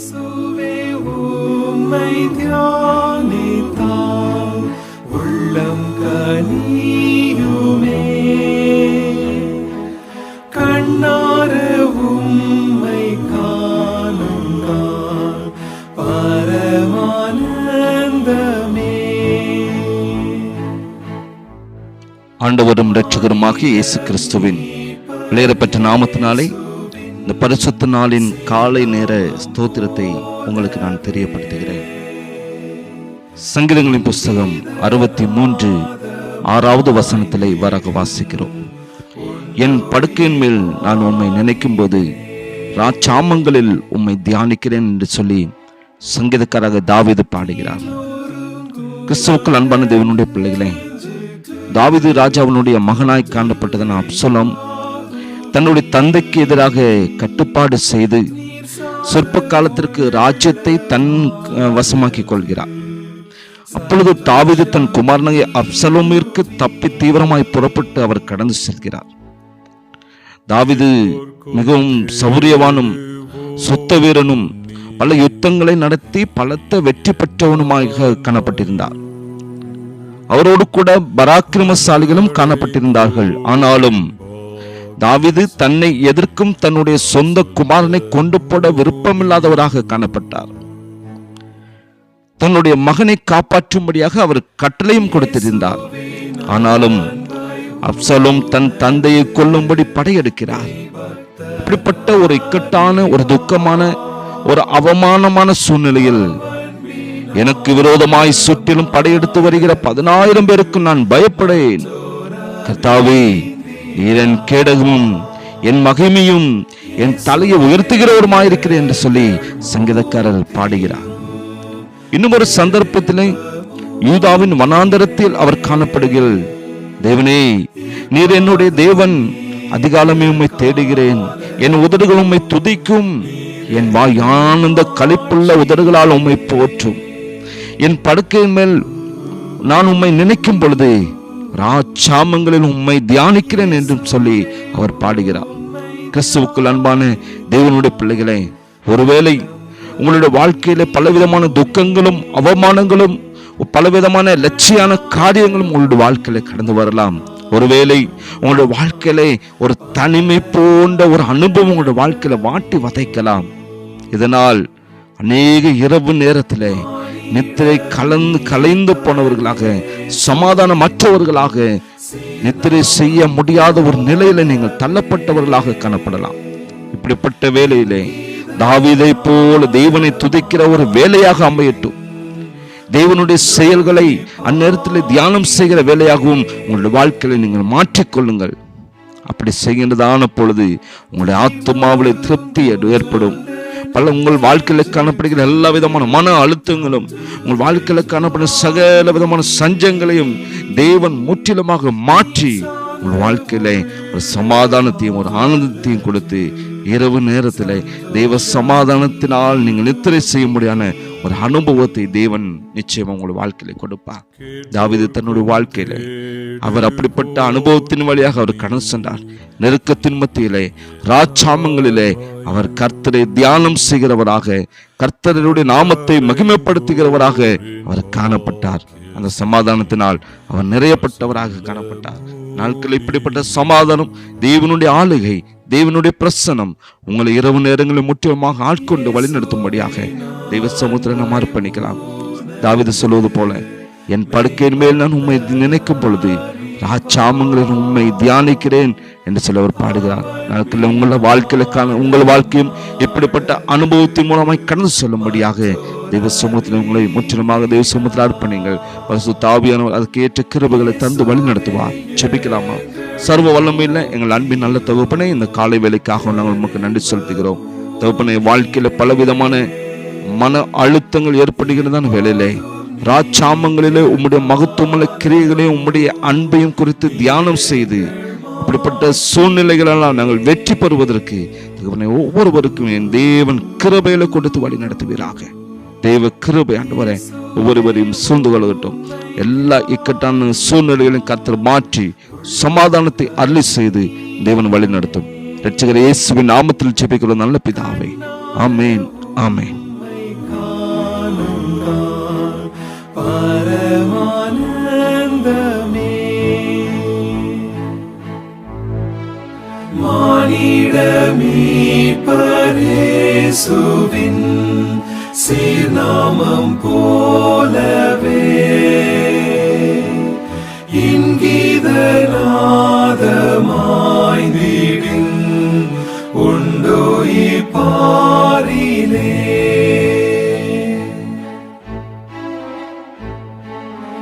இயேசுவே உம்மை தியானித்தால் உள்ளம் கனியுமே. கண்ணார உம்மை காணும் நாள் பரமானந்தமே. ஆண்டவரும் இரட்சகருமாகிய இயேசு கிறிஸ்துவின் விளையரப்பெற்ற நாமத்தினாலே இந்த பரிசுத்த நாளின் காலை நேர ஸ்தோத்திரத்தை உங்களுக்கு நான் தெரியப்படுத்துகிறேன். சங்கீதங்களின் புஸ்தகம் அறுபத்தி மூன்று ஆறாவது வசனத்திலே இவ்வாறாக வாசிக்கிறோம். என் படுக்கையின் மேல் நான் உண்மை நினைக்கும் போது ராச்சாமங்களில் உம்மை தியானிக்கிறேன் என்று சொல்லி சங்கீதக்காராக தாவிது பாடுகிறார். கிறிஸ்துவுக்கள் அன்பான தேவனுடைய பிள்ளைகளே தாவிது ராஜாவினுடைய மகனாய் காணப்பட்டதன் அப்சலம் தன்னுடைய தந்தைக்கு எதிராக கட்டுப்பாடு செய்து சொற்ப காலத்திற்கு ராஜ்யத்தை தன் வசமாக்கிக் கொள்கிறார். அப்பொழுது தாவிது தன் குமாரனை அப்சலோமிற்கு தப்பி தீவிரமாய் புறப்பட்டு அவர் கடந்து செல்கிறார். தாவிது மிகவும் சௌரியவானும் சுத்த வீரனும் பல யுத்தங்களை நடத்தி பலத்த வெற்றி பெற்றவனுமாக காணப்பட்டிருந்தார். அவரோடு கூட பராக்கிரமசாலிகளும் காணப்பட்டிருந்தார்கள். ஆனாலும் தாவிது தன்னை எதிர்க்கும் தன்னுடைய சொந்த குமாரனை கொண்டு போட விருப்பமில்லாதவராக காணப்பட்டார். தன்னுடைய மகனை காப்பாற்றும்படியாக அவர் கட்டளையும் கொடுத்திருந்தார். ஆனாலும் அப்சலும் தன் தந்தையை கொல்லும்படி படையெடுக்கிறார். இப்படிப்பட்ட ஒரு இக்கட்டான ஒரு துக்கமான ஒரு அவமானமான சூழ்நிலையில் எனக்கு விரோதமாய் சுற்றிலும் படையெடுத்து வருகிற பதினாயிரம் பேருக்கு நான் பயப்படேன். கர்த்தாவே நீர் கேடகமும் என் மகிமையும் என் தலையை உயர்த்துகிறவருமாயிருக்கிறேன் என்று சொல்லி சங்கீதக்காரர் பாடுகிறார். இன்னும் ஒரு சந்தர்ப்பத்திலே யூதாவின் வனாந்தரத்தில் அவர் காணப்படுகிறார். தேவனே நீர் என்னுடைய தேவன் அதிகாலமே உம்மை தேடுகிறேன். என் உதடுகள் உம்மை துதிக்கும். என் வாய் ஆனந்த களிப்புள்ள உதடுகளால் உம்மை போற்றும். என் படுக்கையின் மேல் நான் உம்மை நினைக்கும் பொழுது சாமங்களில் உண்மை தியானிக்கிறேன் என்றும் சொல்லி அவர் பாடுகிறார். கிறிஸ்துவுக்குள் அன்பான தேவனுடைய பிள்ளைகளை ஒருவேளை உங்களுடைய வாழ்க்கையில பலவிதமான துக்கங்களும் அவமானங்களும் பலவிதமான லட்சியான காரியங்களும் உங்களுடைய வாழ்க்கையில கடந்து வரலாம். ஒருவேளை உங்களுடைய வாழ்க்கையில ஒரு தனிமை போன்ற ஒரு அனுபவம் உங்களுடைய வாழ்க்கையில வாட்டி வதைக்கலாம். இதனால் அநேக இரவு நேரத்தில் நித்திரை கலந்து கலைந்து போனவர்களாக சமாதானமற்றவர்களாக நித்திரை செய்ய முடியாத ஒரு நிலையில நீங்கள் தள்ளப்பட்டவர்களாக காணப்படலாம். இப்படிப்பட்ட வேலையிலே தாவிதை போல தேவனை துதிக்கிற ஒரு வேலையாக அமையட்டும். தேவனுடைய செயல்களை அந்நேரத்தில் தியானம் செய்கிற வேலையாகவும் உங்களுடைய வாழ்க்கையில நீங்கள் மாற்றிக்கொள்ளுங்கள். அப்படி செய்கின்றதான பொழுது உங்களுடைய ஆத்மாவிலே திருப்தி ஏற்படும். பல உங்கள் வாழ்க்கையில் காணப்படுகிற எல்லா விதமான மன அழுத்தங்களும் உங்கள் வாழ்க்கையில் காணப்படும் சகல விதமான சஞ்சங்களையும் தேவன் முற்றிலுமாக மாற்றி உங்கள் வாழ்க்கையில ஒரு சமாதானத்தையும் ஒரு ஆனந்தத்தையும் கொடுத்து இரவு நேரத்தில் தெய்வ சமாதானத்தினால் நீங்கள் நித்திரை செய்ய முடியான ஒரு அனுபவத்தை தேவன் நிச்சயம் உங்கள் வாழ்க்கையில கொடுப்பார் தாவிது தன்னுடைய வாழ்க்கையில அவர் அப்படிப்பட்ட அனுபவத்தின் வழியாக அவர் கடந்து சென்றார். நெருக்கத்தின் மத்தியிலே ராச்சாமங்களிலே அவர் கர்த்தரை தியானம் செய்கிறவராக கர்த்தருடைய நாமத்தை மகிமைப்படுத்துகிறவராக அவர் காணப்பட்டார். அந்த சமாதானத்தினால் அவர் நிறையப்பட்டவராக காணப்பட்டார். நாட்கள் இப்படிப்பட்ட சமாதானம் தேவனுடைய ஆளுகை தேவனுடைய பிரசனம் உங்களை இரவு நேரங்களில் முற்றிலுமாக ஆட்கொண்டு வழிநடத்தும்படியாக தெய்வ சமுத்திர நாம் அர்ப்பணிக்கலாம். தாவிது சொல்வது போல என் படுக்கையின் மேல் நான் உண்மை நினைக்கும் பொழுது ராச்சாமங்களில் உண்மை தியானிக்கிறேன் என்று சிலவர் பாடுகிறார். நாட்களில் உங்கள வாழ்க்கையில காண உங்கள் வாழ்க்கையும் இப்படிப்பட்ட அனுபவத்தின் மூலமாய் கடந்து செல்லும்படியாக தெய்வ சமூகத்தில் உங்களை முற்றிலுமாக தெய்வ சமூகத்தில் அர்ப்பணிங்கள் பரிசு தாவியானவர் அதுக்கேற்ற கிருபைகளை தந்து வழி நடத்துவார். செபிக்கலாமா சர்வ வல்லமையில் எங்கள் அன்பின் நல்ல தகுப்பனை இந்த காலை வேலைக்காக நாங்கள் உமக்கு நன்றி செலுத்துகிறோம். தகுப்பனை வாழ்க்கையில் பலவிதமான மன அழுத்தங்கள் ஏற்படுகிறதான வேலையிலே ராச்சாமங்களிலே உம்முடைய மகத்துவமுள்ள கிரியைகளையும் உம்முடைய அன்பையும் குறித்து தியானம் செய்து இப்படிப்பட்ட சூழ்நிலைகளெல்லாம் நாங்கள் வெற்றி பெறுவதற்கு ஒவ்வொருவருக்கும் என் தேவன் கிருபையில கொடுத்து வழி நடத்துவீராக. தெய்வ கிருபை ஆண்டவரே ஒவ்வொருவரையும் சூழ்ந்து கொள்ளட்டும் எல்லா இக்கட்டான சூழ்நிலைகளையும் கத்தர் மாற்றி சமாதானத்தை அருளி செய்து தேவன் வழி நடத்தும். ரட்சகர் இயேசுவின் நாமத்தில் ஜெபிக்கிற நல்ல பிதாவை. ஆமேன் ஆமேன். மானிட மீட்பரே சுவின் சீர்நாமம் போல